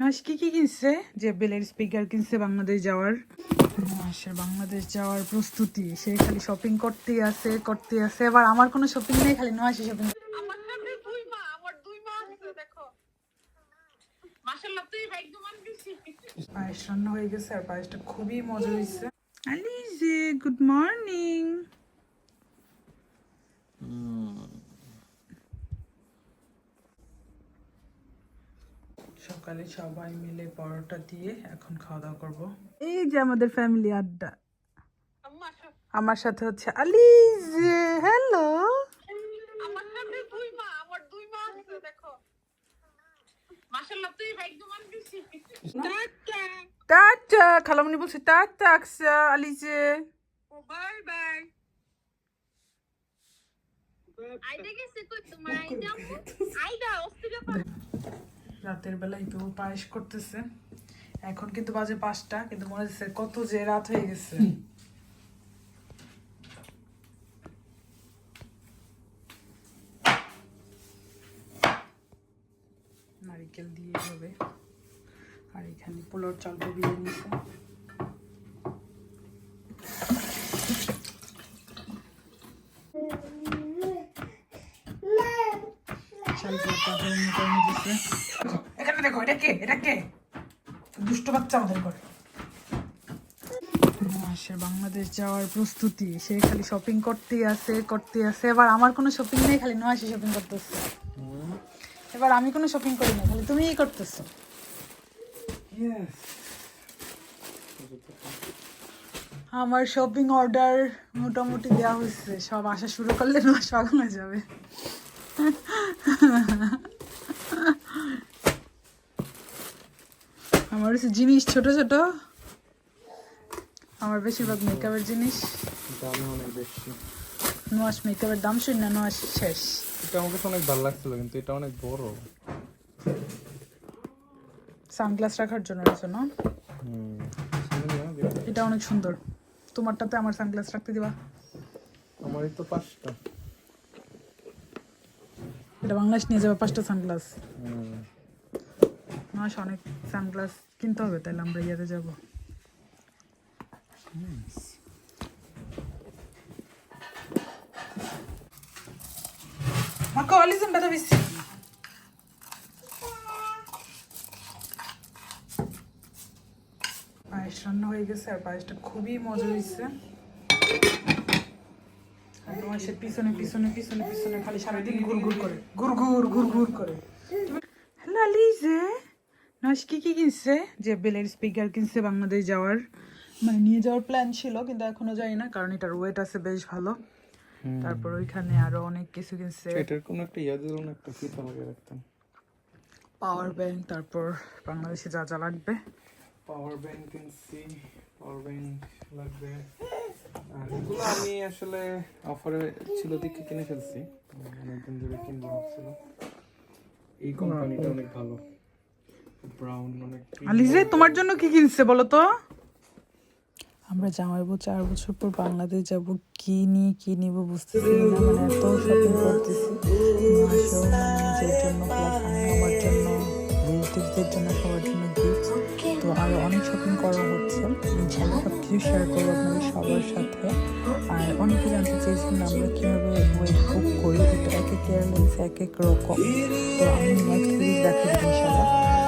নশ কি কি কিনছে? যে বেলের স্পিকার কিনছে বাংলাদেশ যাওয়ার। নশের বাংলাদেশ যাওয়ার প্রস্তুতি। সে খালি শপিং করতেই আছে করতে আছে। এবার আমার কোনো শপিং নেই খালি শপিং দেখো। মাশাআল্লাহ তুই পায়েস রান্না হয়ে গেছে আর পায়েসটা খুবই মজা হয়েছে। আলিজে গুড মর্নিং সকালে সবাই মিলে পরোটা দিয়ে এখন খাওয়া দাওয়া করব। এই যে আমাদের ফ্যামিলি আড্ডা। আমার সাথে হচ্ছে আলিজে। Hello ta ta. খালামনি বলছে ta ta Aksa Alize. Bye bye. আইডা গেছে কই তোমার? আইডা আইডা অস্থিরতা। রাতের বেলায় তো পায়েস করতেছে। এখন কিন্তু বাজে পাঁচটা কিন্তু মনে হচ্ছে কত যে রাত হয়ে গেছে। নারিকেল দিয়ে হবে আর এখানে পোলোর চাল ডুবিয়ে নিয়েছে দুষ্ট বাচ্চা বাংলাদেশ যাওয়ার প্রস্তুতি। সে খালি শপিং করতেই আছে করতে আছে। এবার আমার কোনো শপিং নেই, খালি নয় সে শপিং করতেছে। এবার আমি কোনো শপিং করি না, খালি তুমিই করতেছো। আমার শপিং অর্ডার মোটামুটি দেওয়া হয়েছে। সব আসা শুরু করলে না সকালে যাবে। আমার হচ্ছে জিনিস ছোট ছোট। আমার বেশিরভাগ মেকআপের জিনিস। দামে অনেক বেশি। নোয়াশ মেকআপের দাম শুন না নোয়াশ শেষ। এটা আমার অনেক ভালো লাগছিল কিন্তু এটা অনেক বড়। সানগ্লাস রাখার জন্য আছে না। এটা অনেক সুন্দর। তোমারটাতে আমার সানগ্লাস রাখতে দিবা। আমারই তো পাঁচটা। এটা বাংলাদেশ নিয়ে যাবে, পাঁচটা সানগ্লাস নোয়াশ অনেক সানগ্লাস কিনতে হবে তাহলে আমরা ইয়াতে যাব। পায়েস রান্না হয়ে গেছে, আর পায়েসটা খুবই মজা হয়েছে। আর নোয়াশের পিছনে পিছনে পিছনে পিছনে খালি সারাদিন ঘুর ঘুর করে। ঘুর ঘুর ঘুর ঘুর করে। হ্যালো আলিজে নশ কি কি কিনছে? যে বেলের স্পিকার কিনছে বাংলাদেশ যাওয়ার। মানে নিয়ে যাওয়ার প্ল্যান ছিল কিন্তু এখনও যাই না কারণ এটার ওয়েট আছে বেশ ভালো। তারপর ওইখানে আরও অনেক কিছু কিনছে। এটার কোনো একটা ইয়া দিল না একটা ফিতা লাগিয়ে রাখতাম। পাওয়ার ব্যাংক তারপর বাংলাদেশে যা যা লাগবে। পাওয়ার ব্যাংক কিনছি পাওয়ার ব্যাংক লাগবে। আর এগুলো আমি আসলে অফারে ছিল দেখে কিনে ফেলছি। অনেকদিন ধরে কিনবো ভাবছিল এই কোম্পানিটা অনেক ভালো। ব্রাউন অনেক আলিজে তোমার জন্য কি কিনছে বলো তো? আমরা জামাইবো চার বছর পর বাংলাদেশ যাব। কি নিয়ে কি নিব বুঝতেছি না। মানে এত শপিং করতেছি। মাসেও নিজের জন্য প্লাস আমার জন্য রিলেটিভদের জন্য সবার জন্য গিফট তো আরও অনেক শপিং করা হচ্ছে। ইনশাল্লাহ। সব কিছু শেয়ার করব আপনাদের সবার সাথে। আর অনেকে জানতে চেয়েছেন আমরা কীভাবে ওয়েট বুক করি। এটা এক এক এয়ারলাইন্স এক এক রকম। তো আমি নেক্সট উইক দেখা ইনশাল্লাহ।